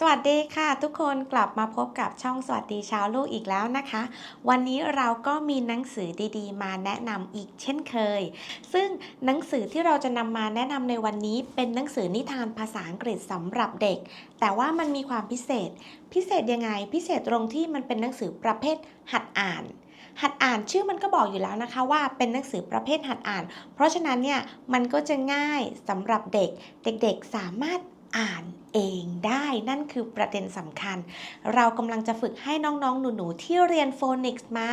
สวัสดีค่ะทุกคนกลับมาพบกับช่องสวัสดีเช้าลูกอีกแล้วนะคะ วันนี้เราก็มีหนังสือดีๆ มาแนะนำอีกเช่นเคย ซึ่งหนังสือที่เราจะนำมาแนะนำในวันนี้ เป็นหนังสือนิทานภาษาอังกฤษสำหรับเด็ก แต่ว่ามันมีความพิเศษ พิเศษยังไง พิเศษตรงที่มันเป็นหนังสือประเภทหัดอ่านหัดอ่านชื่อมันก็บอกอยู่แล้วนะคะว่าเป็นหนังสือประเภทหัดอ่าน เพราะฉะนั้นเนี่ยมันก็จะง่ายสำหรับเด็ก เด็กๆสามารถอ่าน เองได้ นั่นคือประเด็นสำคัญ เรากำลังจะฝึกให้น้องๆ หนูๆ ที่เรียนโฟนิกส์มา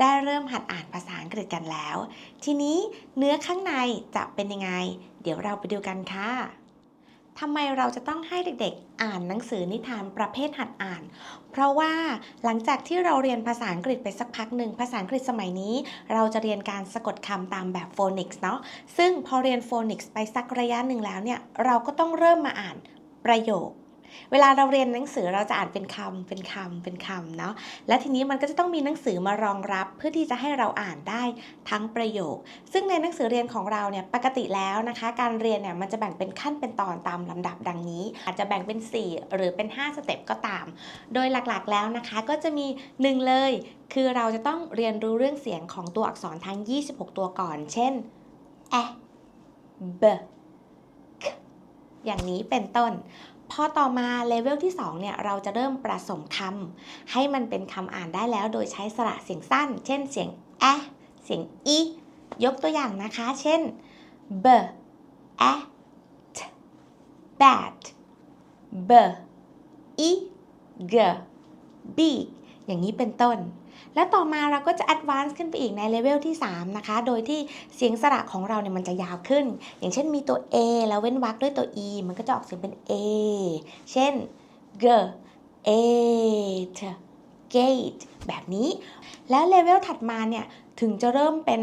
ได้เริ่มหัดอ่านภาษาอังกฤษกันแล้ว ทีนี้เนื้อข้างในจะเป็นยังไง เดี๋ยวเราไปดูกันค่ะทำไมเราจะต้องให้เด็กๆ อ่านหนังสือนิทานประเภทหัดอ่าน เพราะว่าหลังจากที่เราเรียนภาษาอังกฤษไปสักพักหนึ่งภาษาอังกฤษสมัยนี้ เราจะเรียนการสะกดคำตามแบบโฟนิกส์เนาะซึ่งพอเรียนโฟนิกส์ไปสักระยะหนึ่งแล้วเนี่ย เราก็ต้องเริ่มมาอ่าน ประโยค เวลาเราเรียนหนังสือเราจะอ่านเป็นคำเป็นคำเป็นคำเนาะและทีนี้มันก็จะต้องมีหนังสือมารองรับเพื่อที่จะให้เราอ่านได้ทั้งประโยค ซึ่งในหนังสือเรียนของเราเนี่ยปกติแล้วนะคะ การเรียนเนี่ยมันจะแบ่งเป็นขั้นเป็นตอนตามลำดับดังนี้ อาจจะแบ่งเป็น 4 หรือเป็น 5 สเต็ปก็ตาม โดยหลักๆแล้วนะคะก็จะมี 1 เลย คือเราจะต้องเรียนรู้เรื่องเสียงของตัวอักษรทั้ง 26 ตัวก่อน เช่น a b k อย่างนี้เป็นต้น พอต่อมาเลเวลที่2เนี่ยเราจะเริ่มผสมคำให้มันเป็นคำอ่านได้แล้ว โดยใช้สระเสียงสั้น เช่นเสียง a เสียง i ยกตัวอย่างนะคะ เช่น b a t bat b i g big อย่างนี้เป็นต้น แล้วต่อมาเราก็จะ advance ขึ้นไปอีกในเลเวลที่ 3 นะคะ โดยที่เสียงสระของเราเนี่ยมันจะยาวขึ้น อย่างเช่นมีตัว a แล้วเว้นวรรคด้วยตัว e มันก็จะออกเสียงเป็น a เช่น g eight gate แบบนี้ แล้วเลเวลถัดมาเนี่ยถึงจะเริ่มเป็น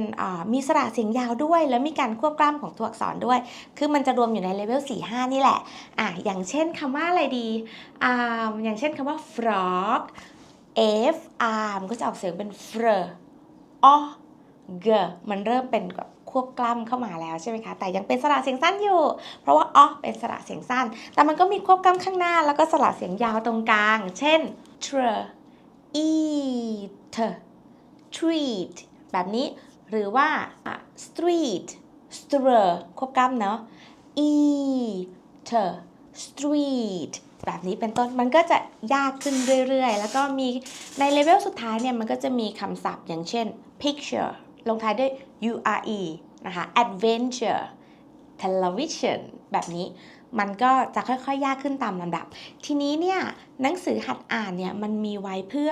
มีสระเสียงยาวด้วย แล้วมีการควบกล้ำของตัวอักษรด้วย คือมันจะรวมอยู่ในเลเวล4-5 นี่แหละอะอย่างเช่นคำว่าอะไรดีอ่าอย่างเช่นคำว่า frog f r มันก็จะออกเสียงเป็น fr o g มันเริ่มเป็นแบบควบกล้ำเข้ามาแล้วใช่ไหมคะ แต่ยังเป็นสระเสียงสั้นอยู่ เพราะว่าอเป็นสระเสียงสั้น แต่มันก็มีควบกล้ำข้างหน้า แล้วก็สระเสียงยาวตรงกลาง เช่น tr eat treat แบบนี้ หรือว่า street str ควบกล้ำเนาะ eat street แบบนี้เป็นต้นมันก็จะยากขึ้นเรื่อยๆ แล้วก็มีในเลเวลสุดท้ายเนี่ยมันก็จะมีคำศัพท์อย่างเช่น picture ลงท้ายด้วย ure นะคะ adventure television แบบนี้มันก็จะค่อยๆ ยากขึ้นตามลำดับ ทีนี้เนี่ยหนังสือหัดอ่านเนี่ยมันมีไว้เพื่อ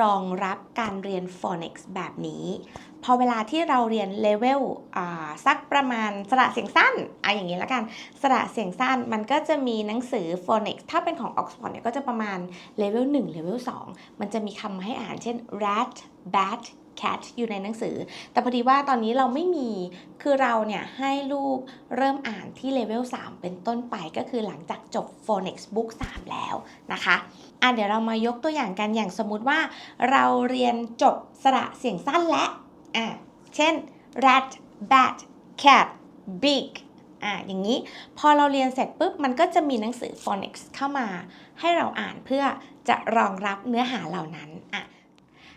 รองรับการเรียน phonics แบบนี้ พอเวลาที่เราเรียนเลเวลสักประมาณสระเสียงสั้นอะอย่างนี้แล้วกันสระเสียงสั้นมันก็จะมีหนังสือ phonics ถ้าเป็นของ Oxford เนี่ยก็จะประมาณเลเวล1เลเวล2มันจะมีคำให้อ่านเช่น rat bat cat อยู่ในหนังสือ แต่พอดีว่าตอนนี้เราไม่มี คือเราเนี่ยให้ลูกเริ่มอ่านที่เลเวล3เป็นต้นไปก็คือหลังจากจบ phonics book 3 แล้วนะคะอะเดี๋ยวเรามายกตัวอย่างกันอย่างสมมุติว่าเราเรียนจบสระเสียงสั้นและ อะเช่น rat bat cat big อะอย่างนี้พอเราเรียนเสร็จปุ๊บ มันก็จะมีหนังสือ phonics เข้ามา ให้เราอ่านเพื่อจะรองรับเนื้อหาเหล่านั้นอะ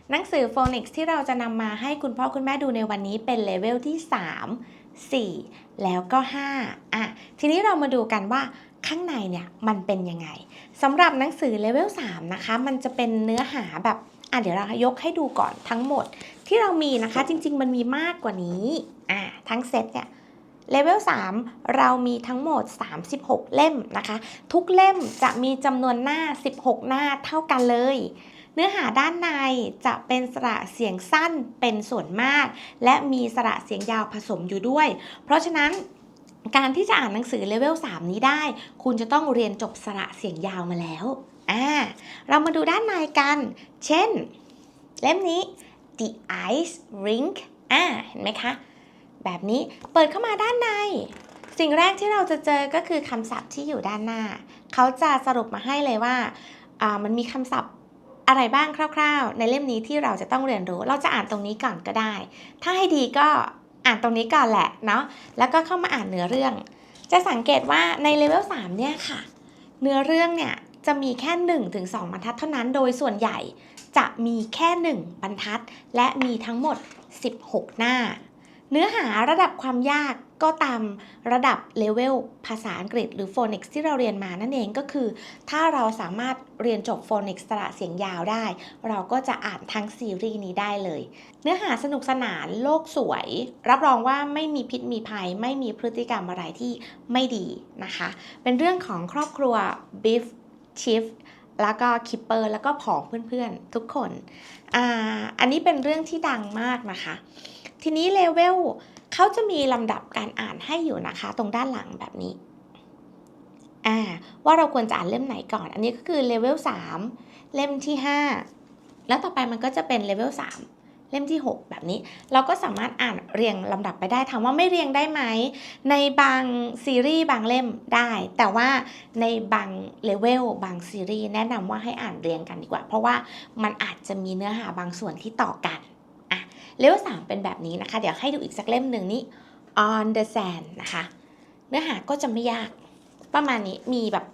หนังสือ phonics ที่เราจะนำมาให้คุณพ่อคุณแม่ดูในวันนี้เป็นเลเวลที่ 3 4 แล้วก็ 5 อะ ทีนี้เรามาดูกันว่าข้างในเนี่ยมันเป็นยังไงสำหรับหนังสือเลเวล3นะคะ มันจะเป็นเนื้อหาแบบ อะเดี๋ยวเรายกให้ดูก่อนทั้งหมด ที่เรามีนะคะจริง ๆ มันมีมากกว่านี้อะทั้งเซตเนี่ยเลเวล3 เรามีทั้งหมด 36 เล่มนะคะ ทุกเล่มจะมีจำนวนหน้า 16 หน้าเท่ากันเลย เนื้อหาด้านในจะเป็นสระเสียงสั้นเป็นส่วนมาก และมีสระเสียงยาวผสมอยู่ด้วย เพราะฉะนั้นการที่จะอ่านหนังสือเลเวล3นี้ได้ คุณจะต้องเรียนจบสระเสียงยาวมาแล้วอ่าเรามาดูด้านในกัน เช่น เล่มนี้ The Ice Rink อ่าเห็นไหมคะ แบบนี้เปิดเข้ามาด้านใน สิ่งแรกที่เราจะเจอก็คือคำศัพท์ที่อยู่ด้านหน้า เขาจะสรุปมาให้เลยว่าอ่ามันมีคำศัพท์อะไรบ้างคร่าวๆ ในเล่มนี้ที่เราจะต้องเรียนรู้ เราจะอ่านตรงนี้ก่อนก็ได้ ถ้าให้ดีก็อ่านตรงนี้ก่อนแหละเนาะ แล้วก็เข้ามาอ่านเนื้อเรื่อง จะสังเกตว่าในเลเวล3เนี่ยค่ะ เนื้อเรื่องเนี่ยจะมีแค่ 1-2บรรทัดเท่านั้นโดยส่วนใหญ่ จะมีแค่ 1 บรรทัด และมีทั้งหมด 16 หน้า เนื้อหาระดับความยากก็ตามระดับเลเวลภาษาอังกฤษหรือ phonics ที่เราเรียนมานั่นเองก็คือ ถ้าเราสามารถเรียนจบ phonics สระเสียงยาวได้ เราก็จะอ่านทั้งซีรีส์นี้ได้เลย เนื้อหาสนุกสนานโลกสวย รับรองว่าไม่มีพิษมีภัย ไม่มีพฤติกรรมอะไรที่ไม่ดีนะคะ เป็นเรื่องของครอบครัว Beef Chief แล้วก็คิปเปอร์แล้วก็ผองเพื่อนๆ ทุกคนอ่าอันนี้เป็นเรื่องที่ดังมากนะคะ ทีนี้เลเวลเขาจะมีลำดับการอ่านให้อยู่นะคะ ตรงด้านหลังแบบนี้อ่าว่าเราควรจะอ่านเล่มไหนก่อน อันนี้ก็คือเลเวล3เล่มที่ 5 แล้วต่อไปมันก็จะเป็นเลเวล3 เล่มที่ 6 แบบนี้ เราก็สามารถอ่านเรียงลำดับไปได้ถามว่าไม่เรียงได้ไหม ในบางซีรีส์บางเล่มได้ แต่ว่าในบางเลเวลบางซีรีส์แนะนำว่าให้อ่านเรียงกันดีกว่า เพราะว่ามันอาจจะมีเนื้อหาบางส่วนที่ต่อกันอะเลเวล3เป็นแบบนี้นะคะ เดี๋ยวให้ดูอีกสักเล่มหนึ่งนี่ on the sand นะคะ เนื้อหาก็จะไม่ยากประมาณนี้มีแบบ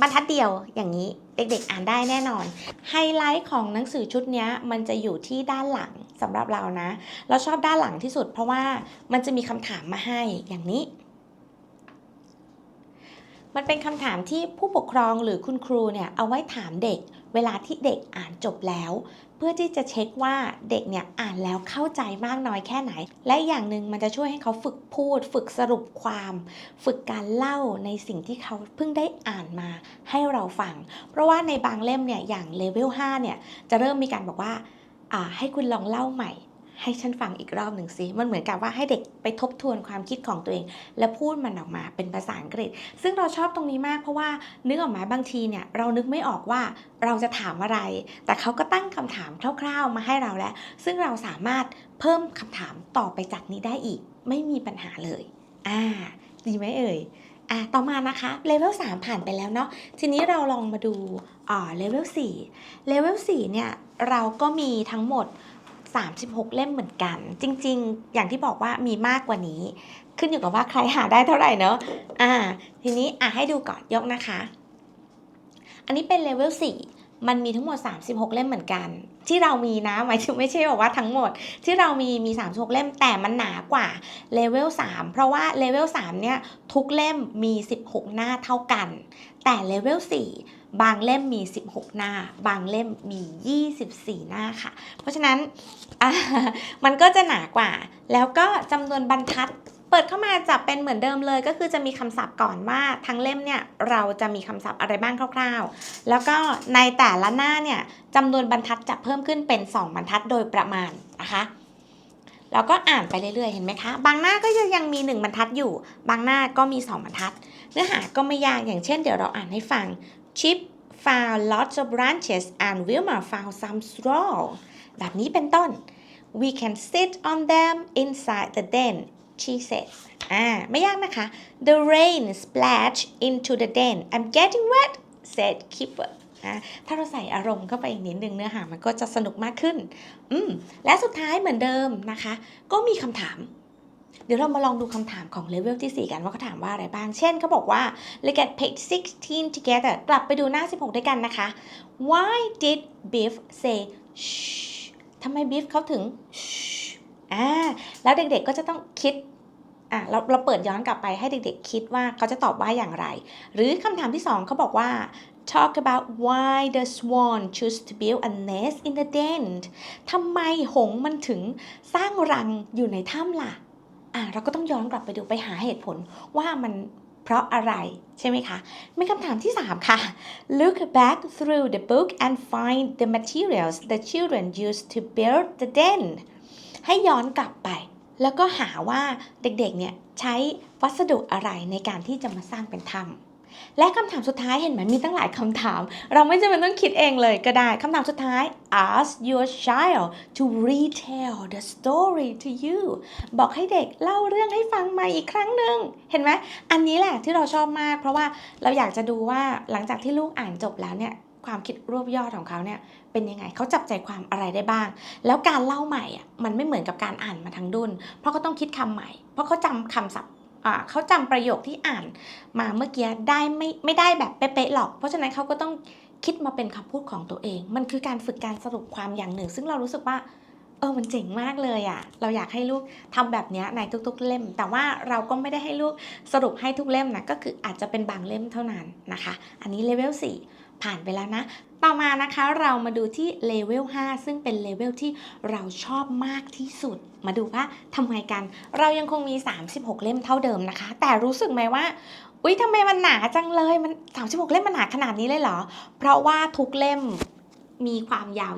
บรรทัดเดียวอย่างนี้เด็กๆอ่านได้แน่นอน ไฮไลท์ของหนังสือชุดนี้มันจะอยู่ที่ด้านหลังสำหรับเรานะ เราชอบด้านหลังที่สุดเพราะว่ามันจะมีคำถามมาให้อย่างนี้ มันเป็นคำถามที่ผู้ปกครองหรือคุณครูเนี่ยเอาไว้ถามเด็ก เวลาที่เด็กอ่านจบแล้ว เพื่อที่จะเช็คว่าเด็กเนี่ยอ่านแล้วเข้าใจมากน้อยแค่ไหน และอย่างหนึ่งมันจะช่วยให้เขาฝึกพูด ฝึกสรุปความ ฝึกการเล่าในสิ่งที่เขาเพิ่งได้อ่านมาให้เราฟัง เพราะว่าในบางเล่มเนี่ยอย่างเลเวล5เนี่ยจะเริ่มมีการบอกว่าอ่าให้คุณลองเล่าใหม่ ให้ฉันฟังอีกรอบหนึ่งสิ มันเหมือนกับว่าให้เด็กไปทบทวนความคิดของตัวเอง และพูดมันออกมาเป็นภาษาอังกฤษ ซึ่งเราชอบตรงนี้มากเพราะว่านึกออกมาบางทีเนี่ยเรานึกไม่ออกว่าเราจะถามอะไร แต่เขาก็ตั้งคำถามคร่าวๆมาให้เราแล้ว ซึ่งเราสามารถเพิ่มคำถามต่อไปจากนี้ได้อีก ไม่มีปัญหาเลย อ่า ดีไหมเอ่ยอะต่อมานะคะเลเวล3ผ่านไปแล้วเนาะทีนี้เราลองมาดูอ่าเลเวล4เลเวล4เนี่ยเราก็มีทั้งหมด 36 เล่มเหมือนกัน จริง ๆ อย่างที่บอกว่ามีมากกว่านี้ ขึ้นอยู่กับว่าใครหาได้เท่าไหร่เนาะอ่า ทีนี้อะให้ดูก่อนยกนะคะ อันนี้เป็นเลเวล4มันมีทั้งหมด 36 เล่มเหมือนกัน ที่เรามีนะหมายถึงไม่ใช่บอกว่าทั้งหมด ที่เรามีมี 36 เล่มแต่มันหนากว่าเลเวล3เพราะว่าเลเวล3เนี่ยทุกเล่มมี 16 หน้าเท่ากัน แต่เลเวล4 บางเล่มมี 16 หน้า บางเล่มมี 24 หน้าค่ะ เพราะฉะนั้นมันก็จะหนากว่า แล้วก็จำนวนบรรทัดเปิดเข้ามาจะเป็นเหมือนเดิมเลยก็คือจะมีคำศัพท์ก่อนว่าทั้งเล่มเนี่ยเราจะมีคำศัพท์อะไรบ้างคร่าวๆ แล้วก็ในแต่ละหน้าเนี่ยจำนวนบรรทัดจะเพิ่มขึ้นเป็น 2 บรรทัดโดยประมาณนะคะแล้วก็อ่านไปเรื่อยๆ เห็นไหมคะ บางหน้าก็ยังมี 1 บรรทัดอยู่ บางหน้าก็มี 2 บรรทัด เนื้อหาก็ไม่ยากอย่างเช่นเดี๋ยวเราอ่านให้ฟัง Chip found lots of branches and Wilma found some straw แบบนี้เป็นต้น We can sit on them inside the den she said อ่าไม่ยากนะคะ The rain splashed into the den I'm getting wet said Kipper อ่าถ้าเราใส่อารมณ์เข้าไปอีกนิดนึงเนื้อหามันก็จะสนุกมากขึ้น อืมและสุดท้ายเหมือนเดิมนะคะ ก็มีคำถาม เดี๋ยวเรามาลองดูคำถามของเลเวลที่ 4 กันว่าเขาถามว่าอะไรบ้าง เช่นเขาบอกว่า look at page 16 together กลับไปดูหน้า 16 ด้วยกันนะคะ why did Biff say shh ทำไม Biff เขาถึง shh อ่าแล้วเด็กๆก็จะต้องคิดอะเราเราเปิดย้อนกลับไปให้เด็กๆคิดว่าเขาจะตอบว่าอย่างไร หรือคำถามที่ 2เขาบอกว่า talk about why the swan choose to build a nest in the den ทำไมหงมันถึงสร้างรังอยู่ในถ้ำล่ะ อะเราก็ต้องย้อนกลับไปดูไปหาเหตุผลว่ามันเพราะอะไรใช่ไหมคะมีคำถามที่ 3 ค่ะ look back through the book and find the materials the children used to build the den ให้ย้อนกลับไป แล้วก็หาว่าเด็กๆเนี่ยใช้วัสดุอะไรในการที่จะมาสร้างเป็นถ้ำ และคำถามสุดท้ายเห็นไหมมีตั้งหลายคำถาม เราไม่จำเป็นต้องคิดเองเลยก็ได้คำถามสุดท้าย ask your child to retell the story to you บอกให้เด็กเล่าเรื่องให้ฟังใหม่อีกครั้งหนึ่งเห็นไหมอันนี้แหละที่เราชอบมาก เพราะว่าเราอยากจะดูว่าหลังจากที่ลูกอ่านจบแล้วเนี่ยความคิดรวบยอดของเขาเนี่ยเป็นยังไงเขาจับใจความอะไรได้บ้าง แล้วการเล่าใหม่อะมันไม่เหมือนกับการอ่านมาทั้งดุนเพราะเขาต้องคิดคำใหม่ เพราะเขาจำคำศัพท์ เขาจำประโยคที่อ่านมาเมื่อกี้ได้ไม่ไม่ได้แบบเป๊ะๆหรอก เพราะฉะนั้นเขาก็ต้องคิดมาเป็นคำพูดของตัวเอง มันคือการฝึกการสรุปความอย่างหนึ่ง ซึ่งเรารู้สึกว่าเออมันเจ๋งมากเลยอะ่ะ เราอยากให้ลูกทำแบบนี้ในทุก ๆ เล่ม แต่ว่าเราก็ไม่ได้ให้ลูกสรุปให้ทุกเล่มนะก็คืออาจจะเป็นบางเล่มเท่านั้นนะคะ อันนี้เลเวล4 ผ่านไปแล้วนะ ต่อมานะคะเรามาดูที่เลเวล5ซึ่งเป็นเลเวลที่เราชอบมากที่สุด มาดูว่าทำไมกัน เรายังคงมี 36 เล่มเท่าเดิมนะคะ แต่รู้สึกไหมว่าอุ๊ยทำไมมันหนาจังเลย มัน 36 เล่มมันหนาขนาดนี้เลยเหรอ เพราะว่าทุกเล่มมีความยาว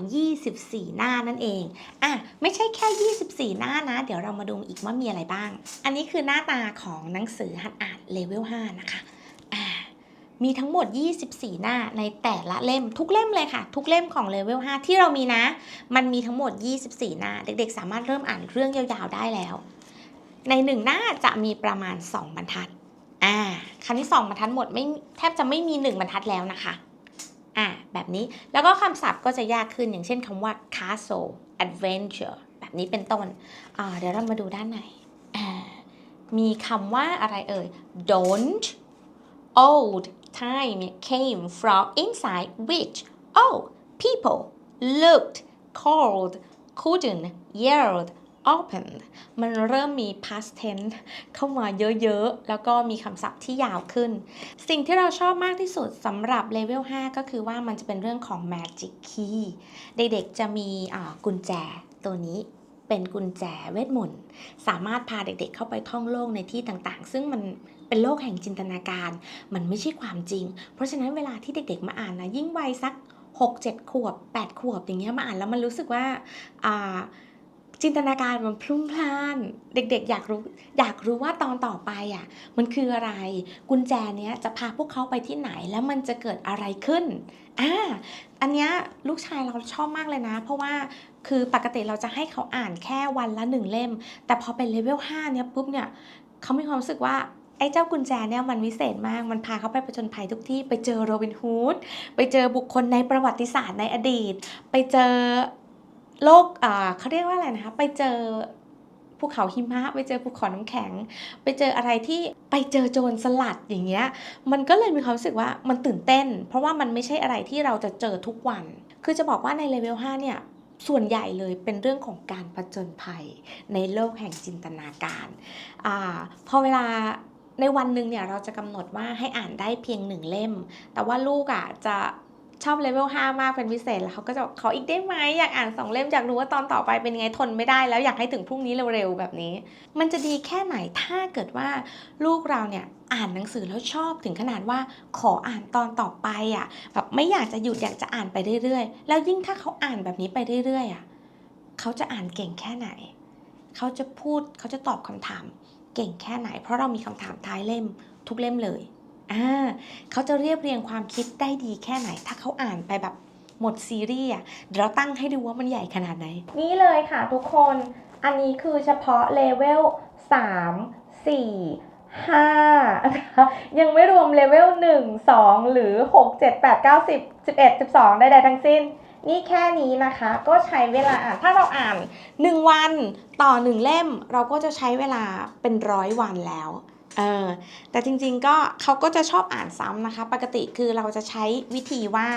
24 หน้านั่นเอง อะ ไม่ใช่แค่ 24 หน้านะ เดี๋ยวเรามาดูอีกว่ามีอะไรบ้าง อันนี้คือหน้าตาของหนังสือหัดอ่านเลเวล 5 นะคะ มีทั้งหมด 24 หน้าในแต่ละเล่มทุกเล่มเลยค่ะ ทุกเล่มของเลเวล5ที่เรามีนะ มันมีทั้งหมด 24 หน้า เด็กๆ สามารถเริ่มอ่านเรื่องยาวๆ ได้แล้ว ในหนึ่งหน้าจะมีประมาณ 2 บรรทัด อ่าคราวนี้2บรรทัดหมดไม่แทบจะไม่มี 1 บรรทัดแล้วนะคะ อ่าแบบนี้แล้วก็คำศัพท์ก็จะยากขึ้นอย่างเช่นคำว่า castle adventure แบบนี้เป็นต้นอ่าเดี๋ยวเรามาดูด้านในอ่ามีคำว่าอะไรเอ่ย don't old time came from inside which all people looked called couldn't yelled opened มันเริ่มมี past tense เข้ามาเยอะๆ แล้วก็มีคำศัพท์ที่ยาวขึ้น สิ่งที่เราชอบมากที่สุดสำหรับเลเวล5ก็คือว่ามันจะเป็นเรื่องของ magic key เด็กๆจะมีกุญแจตัวนี้ เป็นกุญแจเวทมนต์สามารถพาเด็กๆเข้าไปท่องโลกในที่ต่างๆ ซึ่งมันเป็นโลกแห่งจินตนาการ มันไม่ใช่ความจริง เพราะฉะนั้นเวลาที่เด็กๆมาอ่านนะยิ่งวัยสัก 6 7 ขวบ 8 ขวบอย่างเงี้ยมาอ่านแล้วมันรู้สึกว่าอ่าจินตนาการมันพลุ่งพล่าน เด็กๆ อยากรู้อยากรู้ว่าตอนต่อไปอะมันคืออะไรกุญแจเนี้ยจะพาพวกเขาไปที่ไหนแล้วมันจะเกิดอะไรขึ้นอ่าอันเนี้ยลูกชายเราชอบมากเลยนะ เพราะว่า คือปกติเราจะให้เขาอ่านแค่วันละหนึ่งเล่ม แต่พอเป็นเลเวล5เนี่ยปุ๊บเนี่ยเขามีความรู้สึกว่าไอ้เจ้ากุญแจเนี่ยมันวิเศษมาก มันพาเขาไปผจญภัยทุกที่ ไปเจอโรบินฮูด ไปเจอบุคคลในประวัติศาสตร์ในอดีต ไปเจอโลกอ่าเขาเรียกว่าอะไรนะคะ ไปเจอภูเขาหิมะ ไปเจอภูเขาน้ำแข็ง ไปเจออะไรที่ไปเจอโจรสลัดอย่างเงี้ย มันก็เลยมีความรู้สึกว่ามันตื่นเต้น เพราะว่ามันไม่ใช่อะไรที่เราจะเจอทุกวัน คือจะบอกว่าในเลเวล5เนี่ย ส่วนใหญ่เลยเป็นเรื่องของการผจญภัยในโลกแห่งจินตนาการอาพอเวลาในวันหนึ่งเนี่ยเราจะกำหนดว่าให้อ่านได้เพียงหนึ่งเล่ม แต่ว่าลูกอะจะ ชอบเลเวล5มากเป็นพิเศษแล้วเขาก็จะขออีกได้ไหมอยากอ่านสองเล่มอยากรู้ว่าตอนต่อไปเป็นไงทนไม่ได้ แล้วอยากให้ถึงพรุ่งนี้เร็วๆแบบนี้ มันจะดีแค่ไหนถ้าเกิดว่าลูกเราเนี่ยอ่านหนังสือแล้วชอบถึงขนาดว่าขออ่านตอนต่อไปอะแบบไม่อยากจะหยุดอยากจะอ่านไปเรื่อยๆ แล้วยิ่งถ้าเขาอ่านแบบนี้ไปเรื่อยๆอะเขาจะอ่านเก่งแค่ไหน เขาจะพูดเขาจะตอบคำถามเก่งแค่ไหน เพราะเรามีคำถามท้ายเล่มทุกเล่มเลย อ่าเขาจะเรียบเรียงความคิดได้ดีแค่ไหน ถ้าเขาอ่านไปแบบหมดซีรีส์อะเดี๋ยวเราตั้งให้ดูว่ามันใหญ่ขนาดไหน นี่เลยค่ะทุกคน อันนี้คือเฉพาะเลเวล 3 4 5นะคะยังไม่รวมเลเวล 1 2 หรือ 6 7 8 9 10 11 12ใดๆทั้งสิ้น นี่แค่นี้นะคะ ก็ใช้เวลาอ่าน ถ้าเราอ่าน 1 วันต่อ 1 เล่ม เราก็จะใช้เวลาเป็นร้อยวันแล้ว เออแต่จริงๆก็เขาก็จะชอบอ่านซ้ำนะคะ ปกติคือเราจะใช้วิธีว่า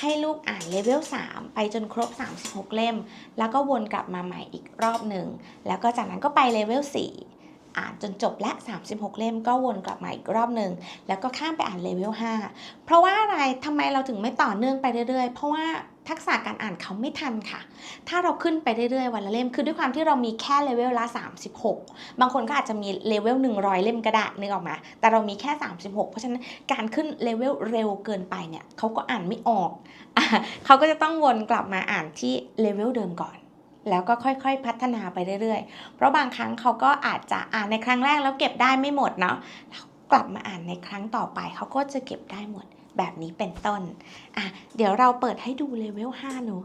ให้ลูกอ่านเลเวล3 ไปจนครบ 36 เล่ม แล้วก็วนกลับมาใหม่อีกรอบหนึ่ง แล้วก็จากนั้นก็ไปเลเวล4 อ่านจนจบและ 36 เล่มก็วนกลับมาอีกรอบหนึ่ง แล้วก็ข้ามไปอ่านเลเวล5เพราะว่าอะไรทำไมเราถึงไม่ต่อเนื่องไปเรื่อยๆ เพราะว่า ทักษะการอ่านเขาไม่ทันค่ะ ถ้าเราขึ้นไปเรื่อยๆวันละเล่ม คือด้วยความที่เรามีแค่เลเวลละ 36 บางคนก็อาจจะมีเลเวล100 เล่มก็ได้นึกออกมา แต่เรามีแค่ 36 เพราะฉะนั้นการขึ้นเลเวลเร็วเกินไปเนี่ยเขาก็อ่านไม่ออกอเขาก็จะต้องวนกลับมาอ่านที่เลเวลเดิมก่อนแล้วก็ค่อยๆ พัฒนาไปเรื่อยๆ เพราะบางครั้งเขาก็อาจจะอ่านในครั้งแรกแล้วเก็บได้ไม่หมดเนาะ กลับมาอ่านในครั้งต่อไปเขาก็จะเก็บได้หมด แบบนี้เป็นต้นอะเดี๋ยวเราเปิดให้ดูเลเวล5หนู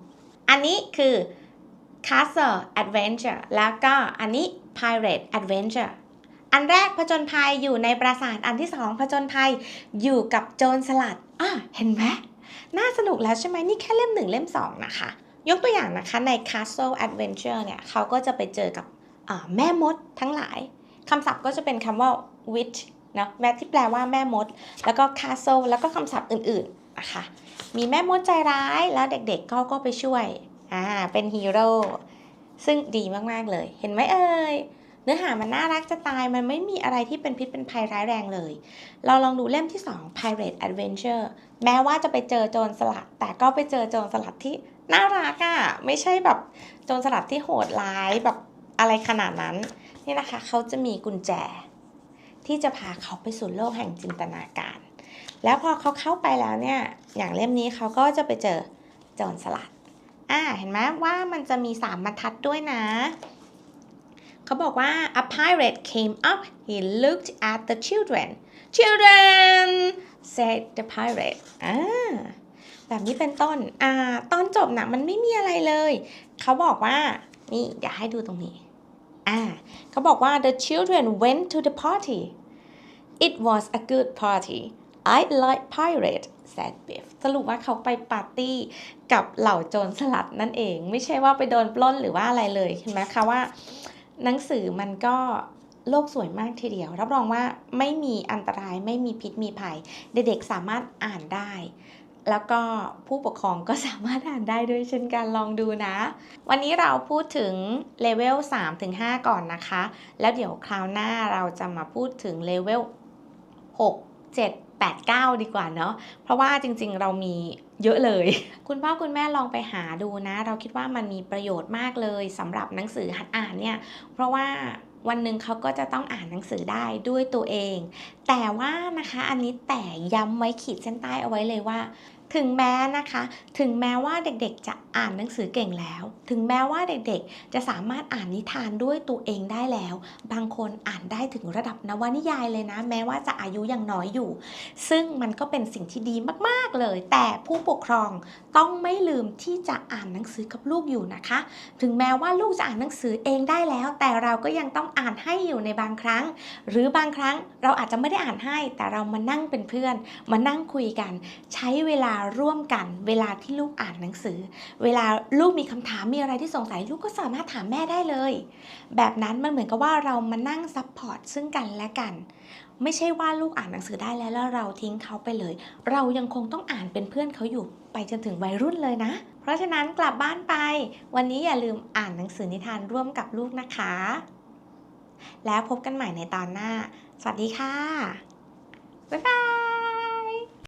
อันนี้คือ Castle Adventure แล้วก็อันนี้ Pirate Adventure อันแรกผจญภัยอยู่ในปราสาท อันที่สองผจญภัยอยู่กับโจรสลัดอะเห็นไหมน่าสนุกแล้วใช่ไหมนี่แค่เล่มหนึ่งเล่มสองนะคะ ยกตัวอย่างนะคะใน Castle Adventure เนี่ยเขาก็จะไปเจอกับแม่มดทั้งหลายคำศัพท์ก็จะเป็นคำว่า witch เนอะแม้ที่แปลว่าแม่มด แล้วก็ castle แล้วก็คำศัพท์อื่นๆนะคะมีแม่มดใจร้ายแล้วเด็กๆก็ก็ไปช่วยอ่าเป็นฮีโร่ซึ่งดีมากๆเลย เห็นไหมเอ่ยเนื้อหามันน่ารักจะตายมันไม่มีอะไรที่เป็นพิษเป็นภัยร้ายแรงเลย เราลองดูเล่มที่ 2 Pirate Adventure แม้ว่าจะไปเจอโจรสลัด แต่ก็ไปเจอโจรสลัดที่น่ารักอะ่ะไม่ใช่แบบโจรสลัดที่โหดร้ายแบบอะไรขนาดนั้น นี่นะคะเขาจะมีกุญแจ ที่จะพาเขาไปสู่โลกแห่งจินตนาการ แล้วพอเขาเข้าไปแล้วเนี่ยอย่างเล่มนี้เขาก็จะไปเจอโจรสลัดอ่าเห็นไหมว่ามันจะมีสามบรรทัดด้วยนะ เขาบอกว่า a pirate came up he looked at the children children said the pirate อ่าแบบนี้เป็นต้น อ่า ตอนจบนะมันไม่มีอะไรเลย เขาบอกว่า นี่ เดี๋ยวให้ดูตรงนี้ อ่า เขาบอกว่า the children went to the party it was a good party I like pirate said Biff สรุปว่าเขาไปปาร์ตี้กับเหล่าโจรสลัดนั่นเอง ไม่ใช่ว่าไปโดนปล้นหรือว่าอะไรเลยเห็นไหมคะว่า หนังสือมันก็โลกสวยมากทีเดียว รับรองว่าไม่มีอันตรายไม่มีพิษมีภัย เด็กๆสามารถอ่านได้ แล้วก็ผู้ปกครองก็สามารถอ่านได้ด้วยเช่นกันลองดูนะ วันนี้เราพูดถึงเลเวล3-5 ก่อนนะคะ แล้วเดี๋ยวคราวหน้าเราจะมาพูดถึงเลเวล 6 7 8 9 ดีกว่าเนาะเพราะว่าจริงๆเรามีเยอะเลย คุณพ่อคุณแม่ลองไปหาดูนะ เราคิดว่ามันมีประโยชน์มากเลยสำหรับหนังสือหัดอ่านเนี่ย เพราะว่าวันหนึ่งเขาก็จะต้องอ่านหนังสือได้ด้วยตัวเอง แต่ว่านะคะอันนี้แต่ย้ำไว้ขีดเส้นใต้เอาไว้เลยว่า ถึงแม้นะคะ ถึงแม้ว่าเด็กๆ จะอ่านหนังสือเก่งแล้ว ถึงแม้ว่าเด็กๆ จะสามารถอ่านนิทานด้วยตัวเองได้แล้ว บางคนอ่านได้ถึงระดับนวนิยายเลยนะ แม้ว่าจะอายุยังน้อยอยู่ ซึ่งมันก็เป็นสิ่งที่ดีมากๆเลย แต่ผู้ปกครองต้องไม่ลืมที่จะอ่านหนังสือกับลูกอยู่นะคะ ถึงแม้ว่าลูกจะอ่านหนังสือเองได้แล้ว แต่เราก็ยังต้องอ่านให้อยู่ในบางครั้ง หรือบางครั้งเราอาจจะไม่ได้อ่านให้ แต่เรามานั่งเป็นเพื่อน มานั่งคุยกัน ใช้เวลาร่วมกันเวลาที่ลูกอ่านหนังสือ เวลาลูกมีคำถามมีอะไรที่สงสัยลูกก็สามารถถามแม่ได้เลย แบบนั้นมันเหมือนกับว่าเรามานั่งซัพพอร์ตซึ่งกันและกัน ไม่ใช่ว่าลูกอ่านหนังสือได้แล้วแล้วเราทิ้งเขาไปเลย เรายังคงต้องอ่านเป็นเพื่อนเขาอยู่ไปจนถึงวัยรุ่นเลยนะ เพราะฉะนั้นกลับบ้านไป วันนี้อย่าลืมอ่านหนังสือนิทานร่วมกับลูกนะคะ แล้วพบกันใหม่ในตอนหน้า สวัสดีค่ะบ๊ายบาย